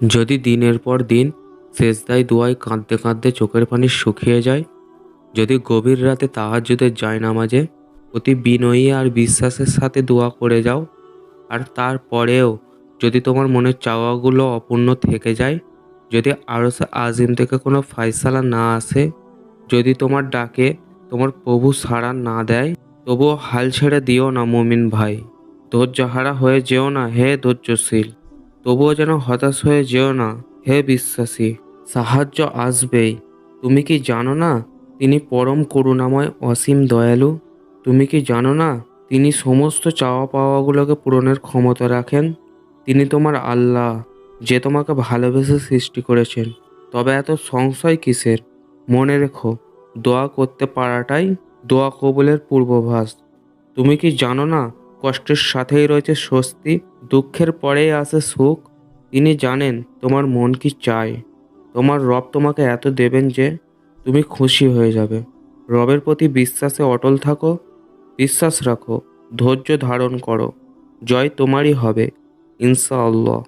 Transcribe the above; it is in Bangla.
যদি দিনের পর দিন শেষদায় দুয়ায় কাঁদতে কাঁদতে চোখের পানি শুকিয়ে যায়, যদি গভীর রাতে তাহাজ্জুদের যায় নামাজে অতি বিনয়ী আর বিশ্বাসের সাথে দোয়া করে যাও, আর তারপরেও যদি তোমার মনের চাওয়াগুলো অপূর্ণ থেকে যায়, যদি আরও আজিম থেকে কোনো ফায়সালা না আসে, যদি তোমার ডাকে তোমার প্রভু সাড়া না দেয়, তবুও হাল ছেড়ে দিও না মুমিন ভাই। ধৈর্যহারা হয়ে যেও না হে ধৈর্যশীল। তবুও যেন হতাশ হয়ে যেও না। হে বিশ্বাসী, সাহায্য আসবেই। তুমি কি জানো না তিনি পরম করুণাময়, অসীম দয়ালু? তুমি কি জানো না তিনি সমস্ত চাওয়া পাওয়াগুলোকে পূরণের ক্ষমতা রাখেন? তিনি তোমার আল্লাহ, যে তোমাকে ভালোবেসে সৃষ্টি করেছেন। তবে এত সংশয় কিসের? মনে রেখো, দোয়া করতে পারাটাই দোয়া কবুলের পূর্বভাস। তুমি কি জানো না কষ্টের সাথেই রয়েছে স্বস্তি, দুঃখের পরেই আসে সুখ। তিনি জানেন, তোমার মন কি চায়? তোমার রব তোমাকে এত দেবেন যে তুমি খুশি হয়ে যাবে। রবের প্রতি বিশ্বাসে অটল থাকো, বিশ্বাস রাখো, ধৈর্য ধারণ করো। জয় তোমারই হবে, ইনশাআল্লাহ।